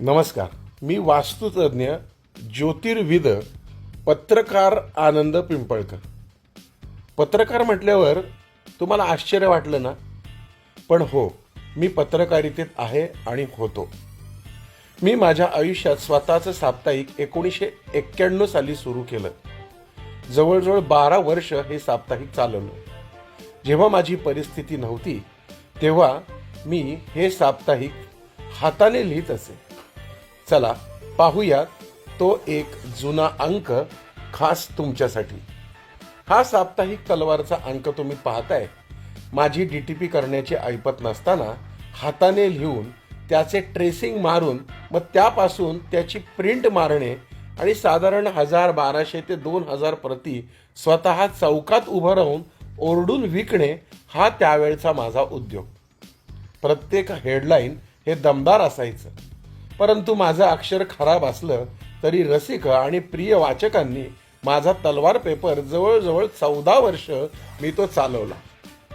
नमस्कार. मी वास्तुतज्ञ ज्योतिर्विद पत्रकार आनंद पिंपळकर. पत्रकार म्हटल्यावर तुम्हाला आश्चर्य वाटलं ना? पण हो मी पत्रकारितेत आहे आणि होतो. मी माझ्या आयुष्यात स्वतःचं साप्ताहिक एकोणीसशे एक्क्याण्णव साली सुरू केलं. जवळजवळ बारा वर्ष हे साप्ताहिक चालवलं. जेव्हा माझी परिस्थिती नव्हती तेव्हा मी हे साप्ताहिक हाताने लिहित असे. चला पाहूयात तो एक जुना अंक खास तुमच्यासाठी. हा साप्ताहिक तलवारचा अंक तुम्ही पाहताय. माझी डी टी पी करण्याची ऐपत नसताना हाताने लिहून त्याचे ट्रेसिंग मारून मग त्यापासून त्याची प्रिंट मारणे आणि साधारण हजार बाराशे ते दोन हजार प्रती स्वतः चौकात उभं राहून ओरडून विकणे हा त्यावेळचा माझा उद्योग. प्रत्येक हेडलाईन हे दमदार असायचं. परंतु माझं अक्षर खराब असलं तरी रसिक आणि प्रिय वाचकांनी माझा तलवार पेपर जवळजवळ चौदा वर्ष मी तो चालवला.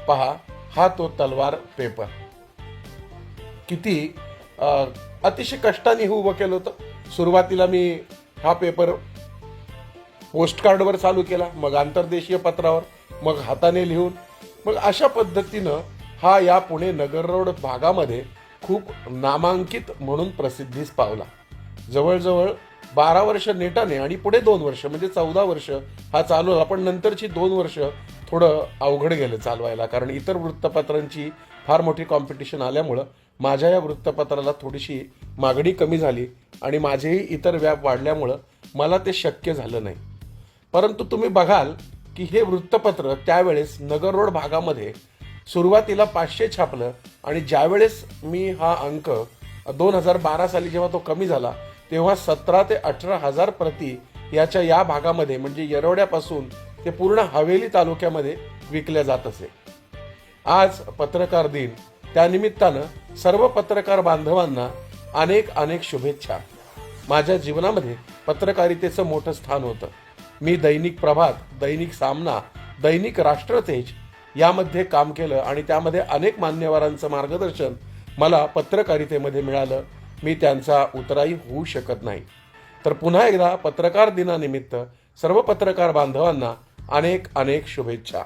पहा हा तो तलवार पेपर. किती अतिशय कष्टाने हे उभं केलं होतं. सुरुवातीला मी हा पेपर पोस्टकार्डवर चालू केला मग आंतरदेशीय पत्रावर मग हाताने लिहून. मग अशा पद्धतीनं हा या पुणे नगर रोड भागामध्ये खूप नामांकित म्हणून प्रसिद्धीस पावला. जवळजवळ बारा वर्ष नेटाने आणि पुढे दोन वर्ष म्हणजे चौदा वर्ष हा चालवला पण नंतरची दोन वर्ष थोडं अवघड गेलं चालवायला कारण इतर वृत्तपत्रांची फार मोठी कॉम्पिटिशन आल्यामुळं माझ्या या वृत्तपत्राला थोडीशी मागणी कमी झाली आणि माझेही इतर व्याप वाढल्यामुळं मला ते शक्य झालं नाही. परंतु तुम्ही बघाल की हे वृत्तपत्र त्यावेळेस नगर रोड भागामध्ये सुरुवातीला पाचशे छापलं आणि ज्यावेळेस मी हा अंक दोन हजार बारा साली जेव्हा तो कमी झाला तेव्हा सतरा ते अठरा हजार प्रति याच्या या भागामध्ये म्हणजे येरवड्यापासून ते पूर्ण हवेली तालुक्यामध्ये विकल्या जात असे. आज पत्रकार दिन. त्यानिमित्तानं सर्व पत्रकार बांधवांना अनेक अनेक शुभेच्छा. माझ्या जीवनामध्ये पत्रकारितेचं मोठं स्थान होतं. मी दैनिक प्रभात दैनिक सामना दैनिक राष्ट्रतेज यामध्ये काम केलं आणि त्यामध्ये अनेक मान्यवरांचं मार्गदर्शन मला पत्रकारितेमध्ये मिळालं. मी त्यांचा उतराई होऊ शकत नाही. तर पुन्हा एकदा पत्रकार दिनानिमित्त सर्व पत्रकार बांधवांना अनेक अनेक शुभेच्छा.